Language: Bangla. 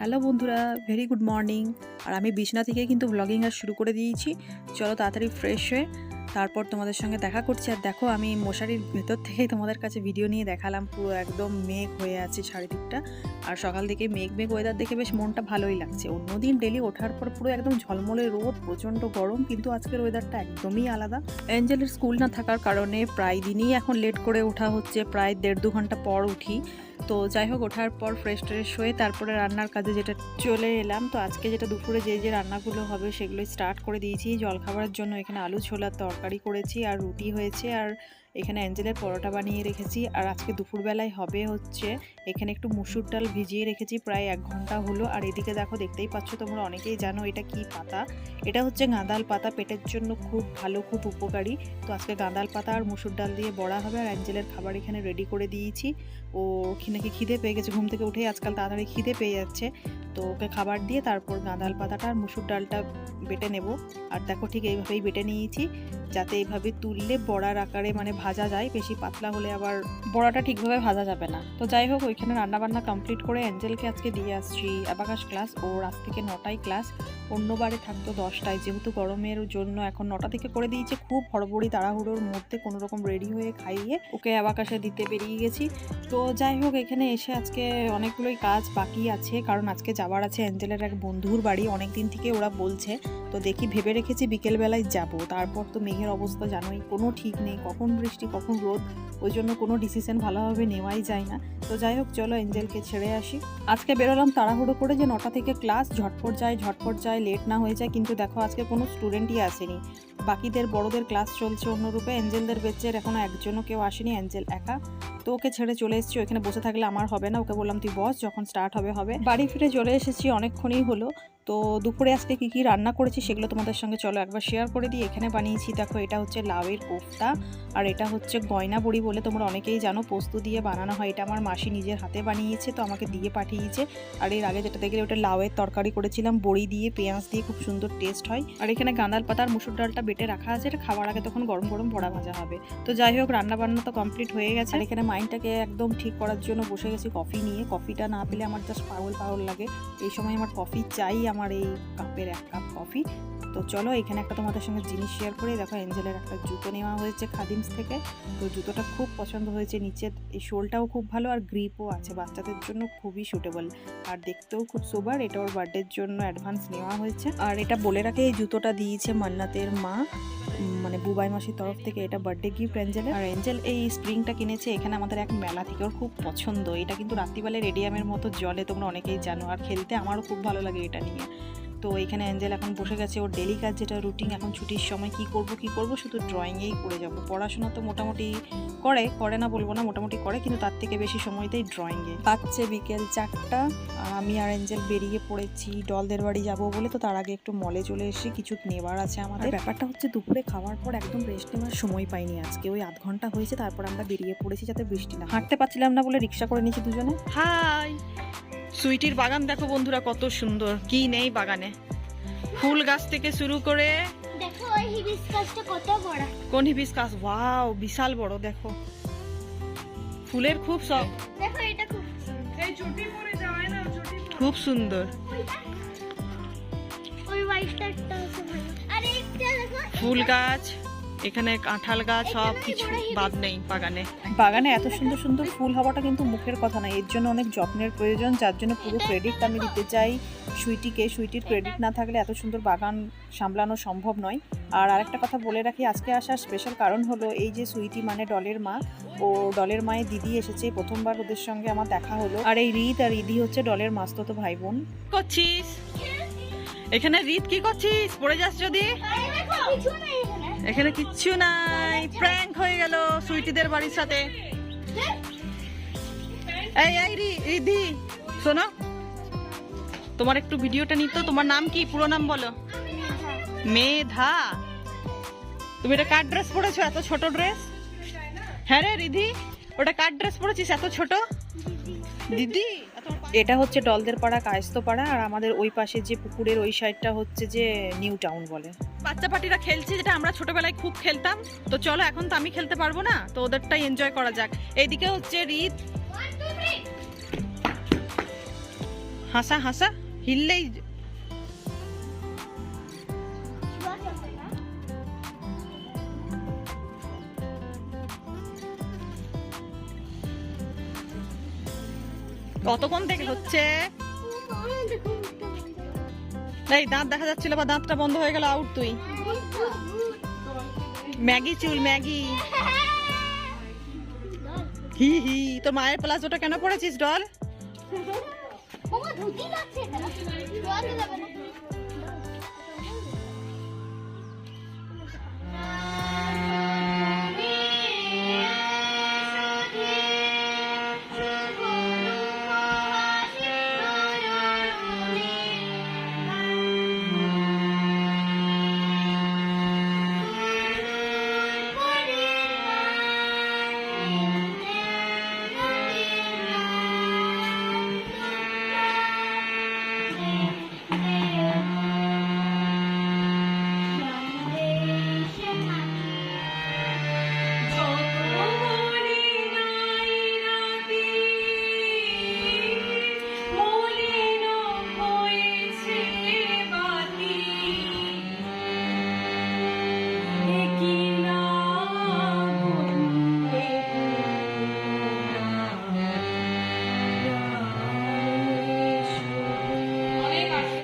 হ্যালো বন্ধুরা, ভেরি গুড মর্নিং। আর আমি বিছনা থেকে কিন্তু ব্লগিং আর শুরু করে দিয়েছি। চলো তাড়াতাড়ি ফ্রেশ হয়ে তারপর তোমাদের সঙ্গে দেখা করছি। আর দেখো, আমি মশারির ভেতর থেকেই তোমাদের কাছে ভিডিও নিয়ে দেখালাম। পুরো একদম মেঘ হয়ে আছে চারিদিকটা। আর সকাল থেকে মেঘ মেঘ ওয়েদার দেখে বেশ মনটা ভালোই লাগছে। অন্যদিন ডেলি ওঠার পর পুরো একদম ঝলমলে রোদ, প্রচণ্ড গরম। কিন্তু আজকের ওয়েদারটা একদমই আলাদা। অ্যাঞ্জেলের স্কুল না থাকার কারণে প্রায় দিনই এখন লেট করে ওঠা হচ্ছে। প্রায় দেড় দু ঘণ্টা পর উঠি। তো যাই হোক, ওঠার পর ফ্রেশ ট্রেশ হয়ে তারপরে রান্নার কাজে যেটা চলে এলাম, তো আজকে যেটা দুপুরে যে যে রান্নাগুলো হবে সেগুলো স্টার্ট করে দিয়েছি। জলখাবারের জন্য এখানে আলু ছোলার তরকারি করেছি আর রুটি হয়েছে আর এখানে অ্যাঞ্জেলের পরোটা বানিয়ে রেখেছি। আর আজকে দুপুরবেলায় হবে হচ্ছে এখানে একটু মুসুর ডাল ভিজিয়ে রেখেছি, প্রায় এক ঘণ্টা হলো। আর এদিকে দেখো, দেখতেই পাচ্ছ তোমরা অনেকেই জানো এটা কি পাতা। এটা হচ্ছে গাঁদাল পাতা, পেটের জন্য খুব ভালো, খুব উপকারী। তো আজকে গাঁদাল পাতা আর মুসুর ডাল দিয়ে বড়া হবে আর অ্যাঞ্জেলের খাবার এখানে রেডি করে দিয়েছি। ও নাকি খিদে পেয়ে গেছে, ঘুম থেকে উঠেই আজকাল তাড়াতাড়ি খিদে পেয়ে যাচ্ছে। তো ওকে খাবার দিয়ে তারপর গাঁদাল পাতাটা আর মুসুর ডালটা বেটে নেব। আর দেখো ঠিক এইভাবেই বেটে নিয়েছি, যাতে এইভাবে তুললে বড়ার আকারে মানে ভাজা যায়, বেশি পাতলা হলে আবার বড়াটা ঠিকভাবে ভাজা যাবে না। তো যাই হোক, ওইখানে রান্নাবান্না কমপ্লিট করে অ্যাঞ্জেলকে আজকে দিয়ে আসছি অ্যাবাকাস ক্লাস। ওর আজ থেকে নটায় ক্লাস। অন্যবারে থাকতো দশটায়। যেহেতু গরমের জন্য এখন নটা থেকে করে দিয়েছে, খুব হড়বড়ি তাড়াহুড়োর মধ্যে কোনো রকম রেডি হয়ে খাইয়ে ওকে অ্যাবাকাশে দিতে বেরিয়ে গেছি। তো যাই হোক, এখানে এসে আজকে অনেকগুলোই কাজ বাকি আছে, কারণ আজকে যাওয়ার আছে অ্যাঞ্জেলের এক বন্ধুর বাড়ি। অনেক দিন থেকে ওরা বলছে তো দেখি ভেবে রেখেছি বিকেলবেলায় যাব। তারপর তো মেঘের অবস্থা জানোই, কোনো ঠিক নেই, কখন বৃষ্টি, কখন রোদ, ওই জন্য কোনো ডিসিশন ভালোভাবে নেওয়াই যায় না। তো যাই হোক, চলো এঞ্জেলকে ছেড়ে আসি। আজকে বেরোলাম তাড়াহুড়ো করে যে নটা থেকে ক্লাস, ঝটপট যায় ঝটপট যায় লেট না হয়ে যায়, কিন্তু দেখো আজকে কোনো স্টুডেন্টই আসেনি। বাকিদের, বড়দের ক্লাস চলছে অন্যরূপে, এঞ্জেলদের বেচের এখনও একজনও কেউ আসেনি অ্যাঞ্জেল একা। তো ওকে ছেড়ে চলে এসেছি ওখানে বসে থাকলে আমার হবে না। ওকে বললাম, তুই বস, যখন স্টার্ট হবে হবে। বাড়ি ফিরে চলে এসেছি, অনেকক্ষণই হলো। তো দুপুরে আজকে কী কী রান্না করেছি সেগুলো তোমাদের সঙ্গে চলো একবার শেয়ার করে দিই। এখানে বানিয়েছি, দেখো, এটা হচ্ছে লাউয়ের কোফতা, আর এটা হচ্ছে গয়না বড়ি বলে তোমরা অনেকেই জানো, পোস্ত দিয়ে বানানো হয়। এটা আমার মাসি নিজের হাতে বানিয়েছে, তো আমাকে দিয়ে পাঠিয়েছে। আর এর আগে যেটা দেখলে, ওটা লাউয়ের তরকারি করেছিলাম, বড়ি দিয়ে, পেঁয়াজ দিয়ে খুব সুন্দর টেস্ট হয়। আর এখানে গাঁদাল পাতার মুসুর ডালটা বেটে রাখা আছে, এটা খাওয়ার আগে তখন গরম গরম বড়া ভাজা হবে। তো যাই হোক রান্না বান্না তো কমপ্লিট হয়ে গেছে। আর এখানে মাইন্ডটাকে একদম ঠিক করার জন্য বসে গেছি কফি নিয়ে। কফিটা না পেলে আমার জাস্ট পাগল পাগল লাগে। এই সময় আমার কফি চাই, আমার এই কাপের এক কাপ কফি। তো চলো এখানে একটা তোমাদের সঙ্গে জিনিস শেয়ার করে। দেখো এঞ্জেলের একটা জুতো নেওয়া হয়েছে খাদিমস থেকে। তো জুতোটা খুব পছন্দ হয়েছে। নিচের এই শোলটাও খুব ভালো আর গ্রিপও আছে। বাচ্চাদের জন্য খুবই সুটেবল আর দেখতেও খুব সোবার এটা ওর বার্থডের জন্য অ্যাডভান্স নেওয়া হয়েছে। আর এটা বলে রাখে, এই জুতোটা দিয়েছে মান্নাতের মা। মানে বুবাই মাসির তরফ থেকে এটা বার্থডে গিফট অ্যাঞ্জেলের আর অ্যাঞ্জেল এই স্প্রিংটা কিনেছে এখানে আমাদের এক মেলা থেকে। ওর খুব পছন্দ। এটা কিন্তু রাত্রিবেলায় রেডিয়ামের মতো জলে তোমরা অনেকেই জানো। আর খেলতে আমারও খুব ভালো লাগে এটা নিয়ে। তো এখানে অ্যাঞ্জেল এখন বসে গেছে ওর ডেলি কাজ যেটা রুটিন এখন ছুটির সময় কি করব কি করব শুধু ড্রয়িংয়েই করে যাব। পড়াশোনা তো মোটামুটি করে করে না বলব না মোটামুটি করে কিন্তু তার থেকে বেশি সময় দেয় ড্রয়িংয়ে বাচ্চে বিকেল চারটা আর আমি আর অ্যাঞ্জেল বেরিয়ে পড়েছি ডলদের বাড়ি যাব বলে তো তার আগে একটু মলে চলে এসে কিছু নেবার আছে আমাদের। ব্যাপারটা হচ্ছে দুপুরে খাওয়ার পর একদম রেস্ট নেওয়ার সময় পাইনি আজকে ওই আধ ঘণ্টা হয়েছে তারপর আমরা বেরিয়ে পড়েছি যাতে বৃষ্টি না হাঁটতে পারছিলাম না বলে রিক্সা করে নিয়েছি দুজনে। হাই সুইটির বাগান দেখো বন্ধুরা কত সুন্দর। কি নেই বাগানে? ফুল গাছ থেকে শুরু করে দেখো ওই হিবিস্কাসটা কত বড়। কোন হিবিস্কাস ওয়াও বিশাল বড় দেখো। ফুলের খুব সব খুব খুব সুন্দর। ফুল গাছ। এখানে কাঁঠাল গাছ সব কিছু বাদ নেই বাগানে। বাগানে এত সুন্দর সুন্দর ফুল হওয়াটা কিন্তু মুখের কথা না এর জন্য অনেক যত্নের প্রয়োজন যার জন্য পুরো ক্রেডিট আমি দিতে চাই। সুইটিকে সুইটির ক্রেডিট না থাকলে এত সুন্দর বাগান সামলানো সম্ভব নয়। আর আরেকটা কথা বলে রাখি আজকে আসার স্পেশাল কারণ হলো এই যে সুইটি মানে ডলের মা। ও ডলের মায়ের দিদি এসেছে প্রথমবার ওদের সঙ্গে আমার দেখা হলো। আর এই রিত আর রিদি হচ্ছে ডলের মাস্ততো ভাই বোন। করছিস? এখানে রিত কি করছিস? পড়ে যাস যদি। এখানে কিচ্ছু নাই। প্র্যাঙ্ক হয়ে গেল সুইটিদের বাড়ির সাথে। এই এই, রি, রিধি, শোনো। তোমার একটু ভিডিওটা নিত, তোমার নাম কি? পুরো নাম বলো। মেধা। তুমি এটা কার ড্রেস পরেছো? এত ছোট ড্রেস হ্যাঁ রে, রিধি, ওটা কার ড্রেস পরেছিস? এত ছোট? দিদি। এটা হচ্ছে ডলদের পাড়া, কায়স্ত পাড়া, আর আমাদের ওই পাশে যে পুকুরের ওই সাইডটা হচ্ছে যে নিউ টাউন বলে। বাচ্চা পাটিরা খেলছে, যেটা আমরা ছোটবেলায় খুব খেলতাম। তো চলো, এখন তো আমি খেলতে পারব না, তো ওদেরটাই এনজয় করা যাক। এইদিকে হচ্ছে রিত হাসা হাসা, হিললেই কতক্ষণ থেকে হচ্ছে। এই দাঁত দেখা যাচ্ছিল বা দাঁতটা বন্ধ হয়ে গেল আউট তুই। ম্যাগি চুল, ম্যাগি। হি হি, তোর মায়ের প্লাজোটা কেন পড়েছিস, ডল?